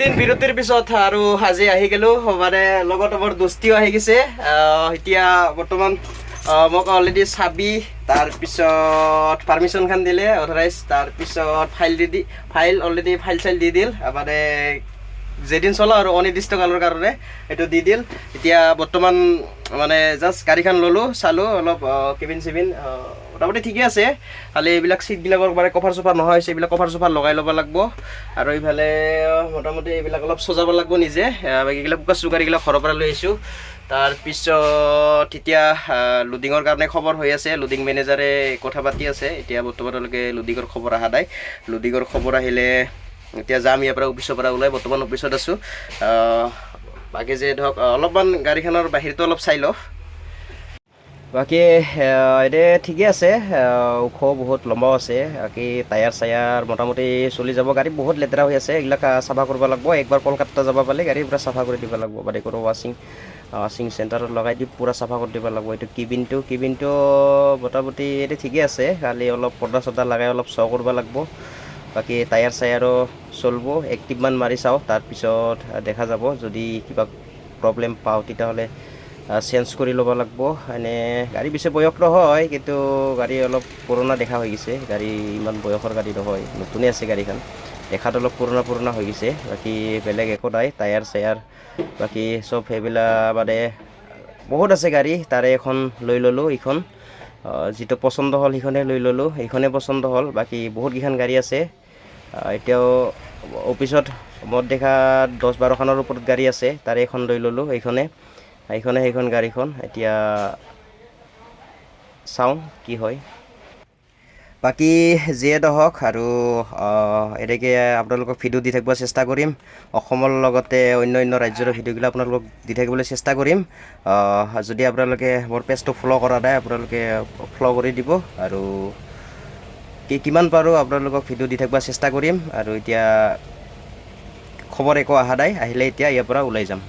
দিন বিৰতিৰ পিছত আৰু আজি আহি গ'লোঁ। মানে লগত আমাৰ দোস্তিও আহি গৈছে। এতিয়া বৰ্তমান মোক অলৰেডি চাবি, তাৰপিছত পাৰ্মিশ্যনখন দিলে অথৰাইজ তাৰপিছত ফাইল দি দি ফাইল অলৰেডি ফাইল চাইল দি দিল। মানে যেদিন চলা আৰু অনিৰ্দিষ্ট কালৰ কাৰণে এইটো দি দিল। এতিয়া বৰ্তমান মানে জাষ্ট গাড়ীখন ল'লোঁ, চালোঁ, অলপ কেবিন চেবিন মোটামুটি ঠিকে আছে। খালি এইবিলাক চিটবিলাকৰ মানে কভাৰ চফাৰ নহয় হৈছে এইবিলাক কভাৰ চফাৰ লগাই ল'ব লাগিব। আৰু এইফালে মোটামুটি এইবিলাক অলপ সজাব লাগিব নিজে। বাকীবিলাক কুকাৰ চুকাৰবিলাক ঘৰৰ পৰা লৈ আহিছোঁ। তাৰপিছত এতিয়া লুডিঙৰ কাৰণে খবৰ হৈ আছে। লুডিং মেনেজাৰে কথা পাতি আছে। এতিয়া বৰ্তমানলৈকে লুডিঙৰ খবৰ অহা নাই। লুডিঙৰ খবৰ আহিলে এতিয়া যাম ইয়াৰ পৰা অফিচৰ পৰা ওলাই বৰ্তমান অফিচত আছোঁ। বাকী যে ধৰক অলপমান গাড়ীখনৰ বাহিৰটো অলপ চাই লওঁ। বাকী এতিয়া ঠিকে আছে ওখ বহুত লম্বাও আছে বাকী টায়াৰ চায়াৰ মোটামুটি চলি যাব গাড়ী বহুত লেতেৰা হৈ আছে এইবিলাক চাফা কৰিব লাগিব একবাৰ কলকাতা যাব পালে গাড়ী পূৰা চাফা কৰি দিব লাগিব বা কোনো ৱাশ্বিং ৱাশ্বিং চেণ্টাৰত লগাই দি পূৰা চাফা কৰি দিব লাগিব এইটো কিবিনটো কিবিনটো মোটামুটি এইটো ঠিকে আছে খালি অলপ পৰ্দা চৰ্দা লগাই অলপ চ কৰিব লাগিব। বাকী টায়াৰ চায়াৰো চলিব একটিভমান মাৰি চাওঁ তাৰপিছত দেখা যাব। যদি কিবা প্ৰব্লেম পাওঁ, তেতিয়াহ'লে চেঞ্জ কৰি ল'ব লাগিব। এনে, গাড়ী বেছি বয়স নহয়, কিন্তু গাড়ী অলপ পুৰণা দেখা হৈ গৈছে। গাড়ী ইমান বয়সৰ গাড়ী নহয় নতুনেই আছে গাড়ীখন। দেখাত অলপ পুৰণা পুৰণা হৈ গৈছে। বাকী বেলেগ একো নাই, টায়াৰ চায়াৰ, বাকী চব সেইবিলাক মানে বহুত আছে গাড়ী, তাৰে এখন লৈ ল'লোঁ, এইখন। যিটো পচন্দ হ'ল সেইখনে লৈ ল'লোঁ। সেইখনে পচন্দ হ'ল, বাকী বহুতকেইখন গাড়ী আছে। এতিয়াও অফিচত মদ দেখা দহ বাৰখনৰ ওপৰত গাড়ী আছে, তাৰে এখন লৈ ল'লোঁ এইখনে। এইখনে সেইখন গাড়ীখন। এতিয়া চাওঁ কি হয়। বাকী যিয়ে নহওক আৰু এনেকৈ আপোনালোকক ভিডিঅ' দি থাকিব চেষ্টা কৰিম। অসমৰ লগতে অন্য অন্য ৰাজ্যৰ ভিডিঅ'বিলাক আপোনালোকক দি থাকিবলৈ চেষ্টা কৰিম। যদি আপোনালোকে মোৰ পেজটো ফ'ল' কৰা নাই আপোনালোকে ফ'ল' কৰি দিব আৰু কি কিমান পাৰোঁ আপোনালোকক ভিডিঅ' দি থাকিব চেষ্টা কৰিম। আৰু এতিয়া খবৰ একো অহা নাই আহিলে এতিয়া ইয়াৰ পৰা ওলাই যাম।